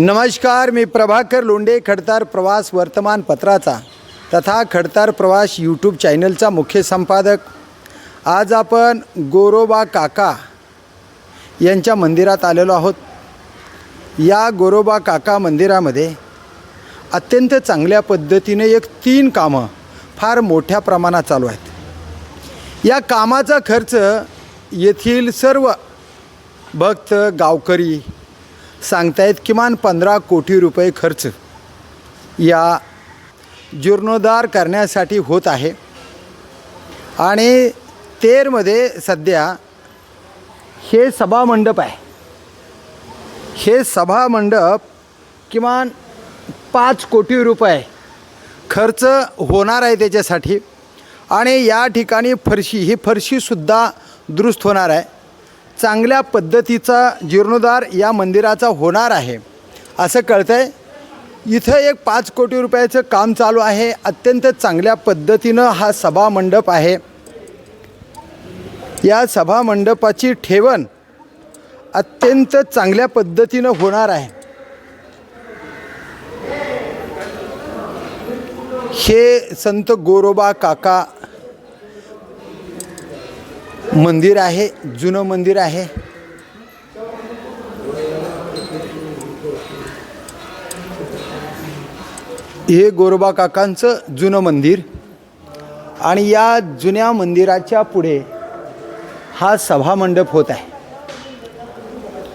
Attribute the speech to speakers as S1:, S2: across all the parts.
S1: नमस्कार मी प्रभाकर लोंडे खडतार प्रवास वर्तमानपत्राचा तथा खडतार प्रवास यूट्यूब चॅनलचा मुख्य संपादक. आज आपण गोरोबा काका यांच्या मंदिरात आलेलो आहोत. या गोरोबा काका मंदिरामध्ये अत्यंत चांगल्या पद्धतीने एक तीन कामं फार मोठ्या प्रमाणात चालू आहेत. या कामाचा खर्च येथील सर्व भक्त गावकरी सांगतायत किमान पंधरा कोटी रुपये खर्च या जीर्णोद्धार करण्यासाठी होत आहे. आणि तेरमध्ये सध्या हे सभामंडप आहे. हे सभामंडप किमान पाच कोटी रुपये खर्च होणार आहे त्याच्यासाठी. आणि या ठिकाणी फरशी ही फरशीसुद्धा दुरुस्त होणार आहे. चांगल्या पद्धतीचा जीर्णोद्धार या मंदिराचा होणार आहे. असं कळतं आहे इथं एक पाच कोटी रुपयाचं काम चालू आहे. अत्यंत चांगल्या पद्धतीनं हा सभामंडप आहे. या सभामंडपाची ठेवण अत्यंत चांगल्या पद्धतीनं होणार आहे. हे संत गोरोबा काका मंदिर आहे जुनं मंदिर आहे. हे गोरोबा काकांचं जुनं मंदिर. आणि या जुन्या मंदिराच्या पुढे हा सभामंडप होत आहे.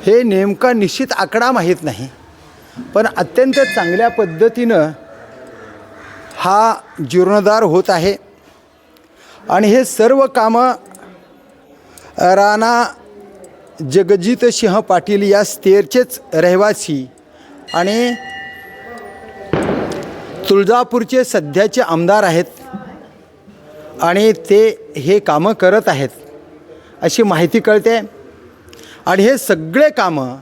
S1: हे नेमका निश्चित आकडा माहीत नाही पण अत्यंत चांगल्या पद्धतीनं हा जीर्णोद्धार होत आहे. आणि हे सर्व कामं राणा जगजित सिंह पाटील या स्तेरचेच रहिवासी आणि तुळजापूरचे सध्याचे आमदार आहेत आणि ते हे कामं करत आहेत अशी माहिती कळते. आणि हे सगळे कामं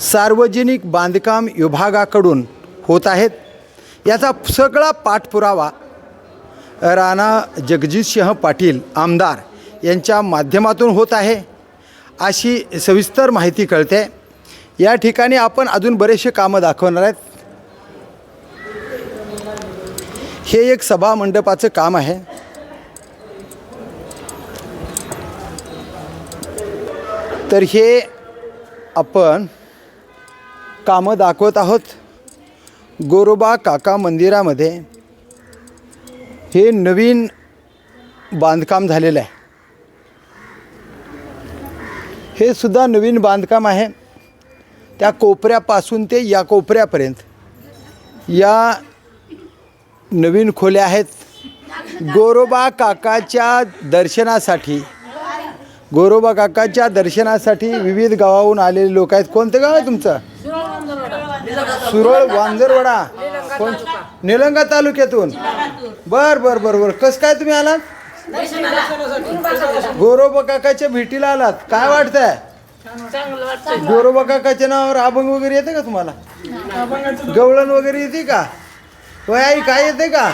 S1: सार्वजनिक बांधकाम विभागाकडून होत आहेत. याचा सगळा पाठपुरावा राणा जगजितसिंह पाटील आमदार यांच्या माध्यमातून होत आहे अशी सविस्तर माहिती कळते. या ठिकाणी आपण अजून बरेचसे कामं दाखवणार आहेत. हे एक सभा मंडपाचं काम आहे. तर हे आपण कामं दाखवत आहोत. गोरोबा काका मंदिरामध्ये हे नवीन बांधकाम झालेलं आहे. हे सुद्धा नवीन बांधकाम आहे. त्या कोपऱ्यापासून ते या कोपऱ्यापर्यंत. या नवीन खोल्या आहेत. गोरोबा काकाच्या दर्शनासाठी गोरोबा काकाच्या दर्शनासाठी विविध गावाहून आलेले लोक आहेत. कोणतं गाव आहे तुमचं? सुरळ वांजरवडा. कोण निलंगा तालुक्यातून. बर बर बर बर. कसं काय तुम्ही आलात? गोरोबा काकाच्या भेटीला आलात. काय वाटतंय? गोरोबा काकाच्या नावावर अभंग वगैरे येते का तुम्हाला? गवळण वगैरे येते का? होय आई काय येते का?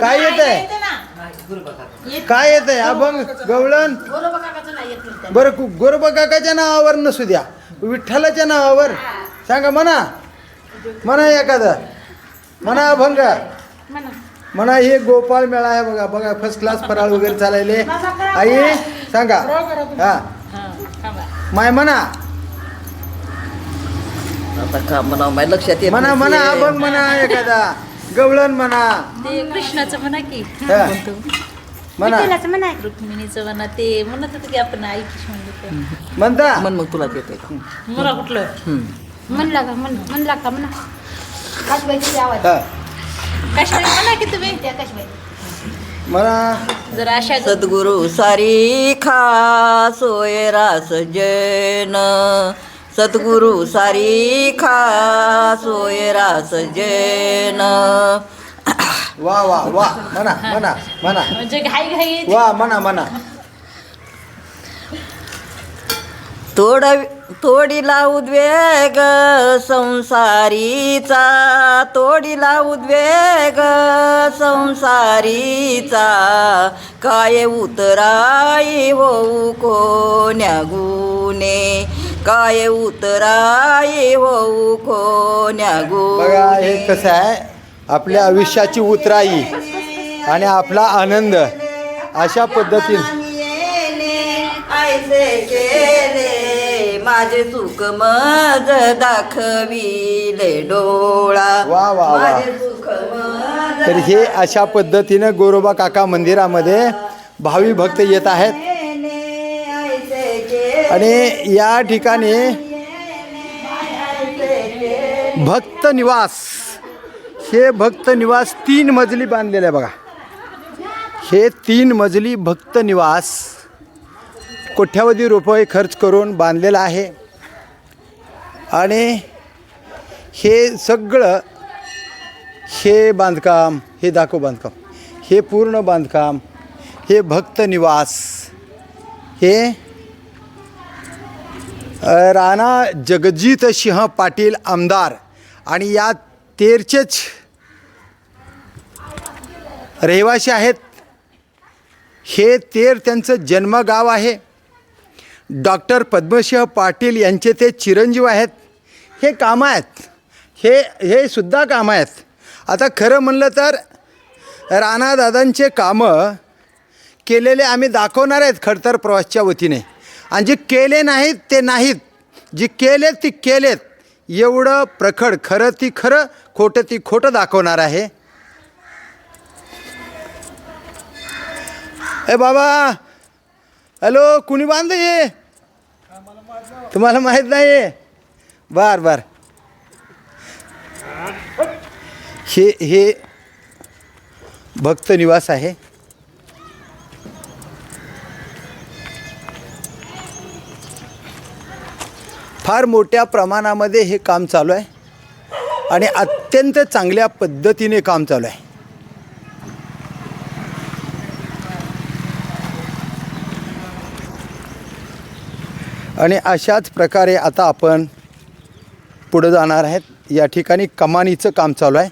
S1: काय येत आहे काय येत आहे अभंग गवळण? बरं गोरोबा काकाच्या नावावर नसू द्या. विठ्ठलाच्या नावावर. सांगा म्हणा. म्हणा एखादं. म्हणा अभंग. म्हणा हे गोपाळ मेळा आहे बघा बघा फर्स्ट क्लास फराळ वगैरे चालायले आई सांगा. हा. माय म्हणा.
S2: आता का म्हणा माझ्या लक्षात येत
S1: म्हणा म्हणा. अभंग म्हणा एखादा. गवळण म्हणा.
S3: ते कृष्णाचं म्हणा की.
S1: हा.
S3: म्हणतो
S1: म्हणा.
S3: रुक्मिणीचं म्हणा ते म्हणत होतं की आपण म्हणतो
S1: म्हणता.
S2: म्हण मग तुला येते का?
S3: मला कुठलं?
S4: म्हणला का म्हण म्हणला का म्हणा.
S1: हा.
S3: काश्मीर म्हणा की तुम्ही?
S4: त्या
S3: जर अशा
S2: सद्गुरु सारी खा सोयरा सजन सद्गुरु सारी खा सोयरा सजन
S1: वा वा वा म्हणा म्हणा म्हणा
S3: म्हणजे घाई घाई
S1: वा म्हणा म्हणा
S2: तोड तोडीला उद्वेग संसारीचा. तोडीला उद्वेग संसारीचा. काय उतराई होऊ कोण्या गुणे? काय उतराई होऊ कोण्या गो
S1: बघा हे कसं आहे? आपल्या आयुष्याची उतराई आणि आपला आनंद अशा पद्धतीने
S2: ऐसे केले माझे सुख मज दाखविले डोळा.
S1: वा, वा, वा.
S2: माझे सुख मज
S1: तर हे अशा पद्धतीनं गोरोबा काका मंदिरामध्ये भावी भक्त येत आहेत.
S2: ऐसे केले
S1: आणि या ठिकाणी भक्त निवास. हे भक्त निवास तीन मजली बांधलेलं आहे बघा. हे तीन मजली भक्त निवास. कोट्यावधी रुपये खर्च करून बांधलेलं आहे. आणि हे सगळं हे बांधकाम हे दाखव बांधकाम हे पूर्ण बांधकाम हे भक्त निवास हे राणा जगजित सिंह पाटील आमदार आणि या तेरचेच रहिवासी आहेत. हे तेर त्यांचं जन्मगाव आहे. डॉक्टर पद्मसिंह पाटील यांचे ते चिरंजीव आहेत. हे कामं आहेत. हे हे सुद्धा कामं आहेत. आता खरं म्हणलं तर राणादादांचे कामं केलेले आम्ही दाखवणार आहेत खडतर प्रवासच्या वतीने. आणि जे केले नाहीत ते नाहीत. जे केलेत ती केलेत. एवढं प्रखड खरं ती खरं खोटं ती खोटं दाखवणार आहे. ए बाबा हॅलो कुणी बांधलं हे? तुम्हाला माहीत नाही बर बर. हे हे भक्त निवास आहे. फार मोठ्या प्रमाणामध्ये हे काम चालू आहे. आणि अत्यंत चांगल्या पद्धतीने काम चालू आहे. आणि अशाच प्रकारे आता आपण पुढं जाणार आहेत. या ठिकाणी कमानीचं काम चालू आहे.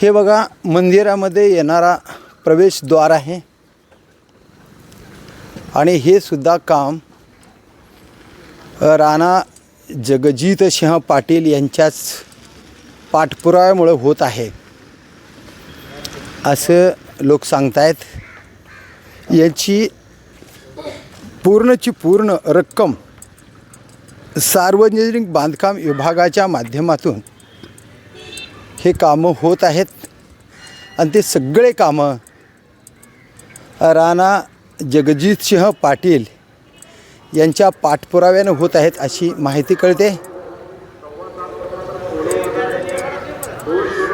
S1: हे बघा मंदिरामध्ये येणारा प्रवेशद्वार आहे. आणि हे सुद्धा काम राणा जगजीत सिंह पाटील यांच्याच पाठपुराव्यामुळं होत आहे. असं लोक सांगतायत. याची पूर्णची पूर्ण रक्कम सार्वजनिक बांधकाम विभागाच्या माध्यमातून हे कामं होत आहेत. आणि ते सगळे कामं राणा जगजितसिंह पाटील यांच्या पाठपुराव्यानं होत आहेत अशी माहिती कळते.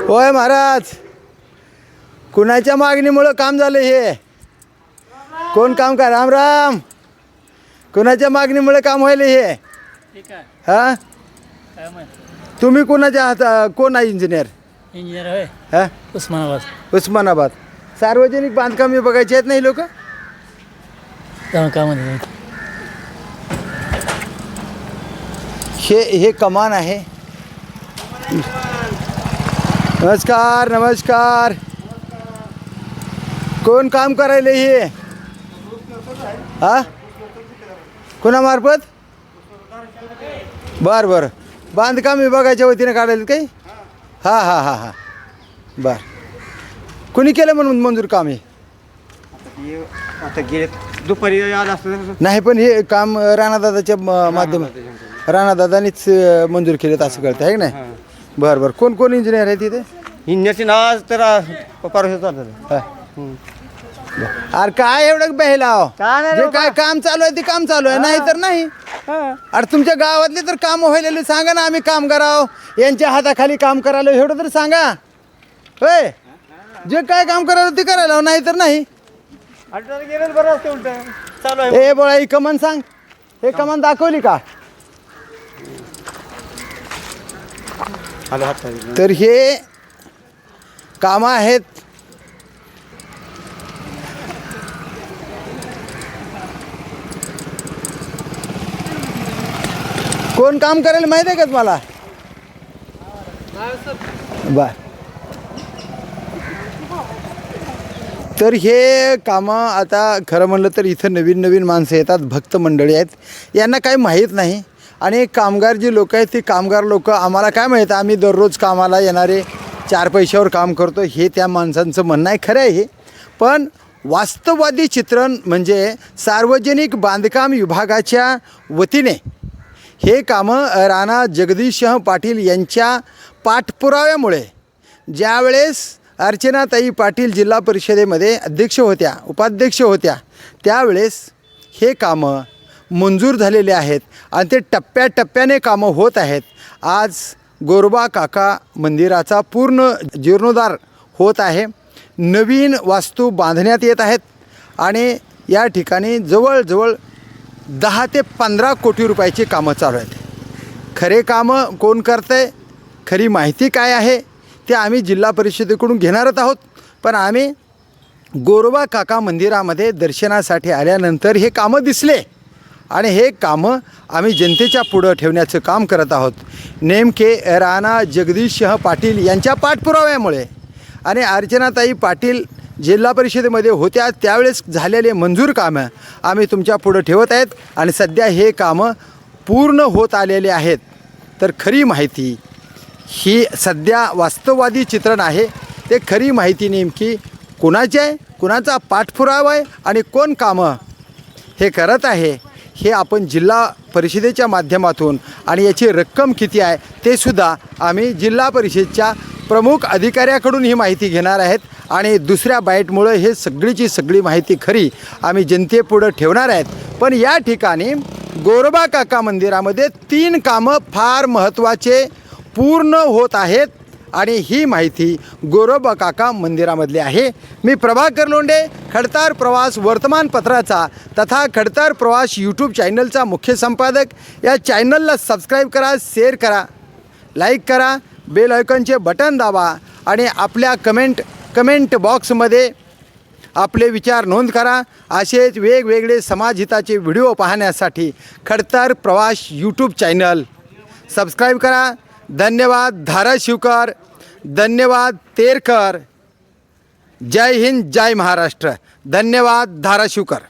S1: होय महाराज कुणाच्या मागणीमुळं काम झालं हे? कोण काम का राम राम. कुणाच्या मागणीमुळे काम व्हायला हे? हा? तुम्ही कोणाच्या हाता कोण आहे इंजिनियर
S5: इंजिनियर होय.
S1: हा?
S5: उस्मानाबाद.
S1: उस्मानाबाद. सार्वजनिक बांधकाम विभागाचे आहेत नाही लोक
S5: जाऊन का म्हणते
S1: हे हे कमान आहे. नमस्कार नमस्कार. कोण काम करायला हे? हा? कोणामार्फत? बर बर. बांधकाम विभागाच्या वतीने काढायला काही? हां हां हां हां. बर. कोणी केलं म्हणून मंजूर काम हे?
S6: आता दुपारी
S1: नाही पण हे काम राणादादाच्या म- माध्यम राणादादानीच अं, मंजूर केलेत असं कळतं आहे की नाही? बरं बरं. कोण कोण इंजिनियर आहे तिथे?
S6: हिंदची नाव तर
S1: हा. अरे काय एवढं बहिलाव?
S6: काय नाही
S1: जे
S6: रे
S1: काय काम चालू आहे ते काम चालू आहे नाही तर नाही. अरे तुमच्या गावातले तर काम व्हायलेले सांगा ना आम्ही काम करावं यांच्या हाताखाली काम करायला एवढं तर सांगा. होय? जे काय काम करायला ते करायला हवं, नाही तर नाही.
S6: गेलं बरं असतं उलट. चालू आहे
S1: ए बोळा ही कमान सांग. हे कमान दाखवली का
S6: आलो हात
S1: तर हे कामं आहेत. कोण काम करेल माहिती आहे का तुम्हाला? बर तर हे कामं आता खरं म्हणलं तर इथं नवीन नवीन माणसं येतात भक्त मंडळी आहेत. यांना काही माहीत नाही. आणि कामगार जी लोक आहेत ती कामगार लोक आम्हाला काय माहीत आम्ही दररोज कामाला येणारे चार पैशावर काम करतो हे त्या माणसांचं म्हणणं आहे खरं आहे हे. पण वास्तववादी चित्रण म्हणजे सार्वजनिक बांधकाम विभागाच्या वतीने हे कामं राणा जगदीशसिंह पाटील यांच्या पाठपुराव्यामुळे ज्यावेळेस अर्चनाताई पाटील जिल्हा परिषदेमध्ये अध्यक्ष होत्या उपाध्यक्ष होत्या त्यावेळेस हे कामं मंजूर झालेले आहेत आणि ते टप्प्याटप्प्याने कामं होत आहेत. आज गोरबा काका मंदिराचा पूर्ण जीर्णोद्धार होत आहे. नवीन वास्तू बांधण्यात येत आहेत आणि या ठिकाणी जवळजवळ दहा ते पंधरा कोटी रुपयाची कामं चालू आहेत. खरे कामं कोण करतं आहे खरी माहिती काय आहे? ते आम्ही जिल्हा परिषदेकडून घेणारच आहोत. पण आम्ही गोरबा काका मंदिरामध्ये दर्शनासाठी आल्यानंतर हे कामं दिसले. आणि हे कामं आम्ही जनतेच्या पुढं ठेवण्याचं काम करत आहोत. नेमके राणा जगदीशसिंह पाटील यांच्या पाठपुराव्यामुळे आणि अर्चनाताई पाटील जिल्हा परिषदेमध्ये होत्या त्यावेळेस झालेले मंजूर कामं आम्ही तुमच्या पुढं ठेवत आहेत आणि सध्या हे कामं पूर्ण होत आलेले आहेत. तर खरी माहिती ही सध्या वास्तववादी चित्रण आहे. ते खरी माहिती नेमकी कुणाची आहे कुणाचा पाठपुरावा आहे आणि कोण कामं हे करत आहे? हे आपण जिल्हा परिषदेच्या माध्यमातून आणि याची रक्कम किती आहे ते सुद्धा आम्ही जिल्हा परिषदच्या प्रमुख अधिकाऱ्याकडून ही माहिती घेणार आहेत. आणि दुसऱ्या बाईटमुळं हे सगळीची सगळी माहिती खरी आम्ही जनतेपुढं ठेवणार आहेत. पण या ठिकाणी गोरबा काका मंदिरामध्ये तीन कामं फार महत्त्वाचे पूर्ण होत आहेत. आणि ही माहिती गोरोबा काका मंदिरामधली आहे. मी प्रभाकर लोंडे खडतार प्रवास वर्तमानपत्राचा तथा खडतार प्रवास यूट्यूब चॅनलचा मुख्य संपादक. या चॅनलला सबस्क्राईब करा शेअर करा लाईक करा बेल आयकॉनचे बटन दाबा आणि आपल्या कमेंट कमेंट बॉक्समध्ये आपले विचार नोंद करा. असेच वेगवेगळे समाजहिताचे व्हिडिओ पाहण्यासाठी खडतर प्रवास यूट्यूब चॅनल सबस्क्राईब करा. धन्यवाद धाराशिवकर धन्यवाद तेरकर. जय हिंद जय महाराष्ट्र. धन्यवाद धाराशिवकर.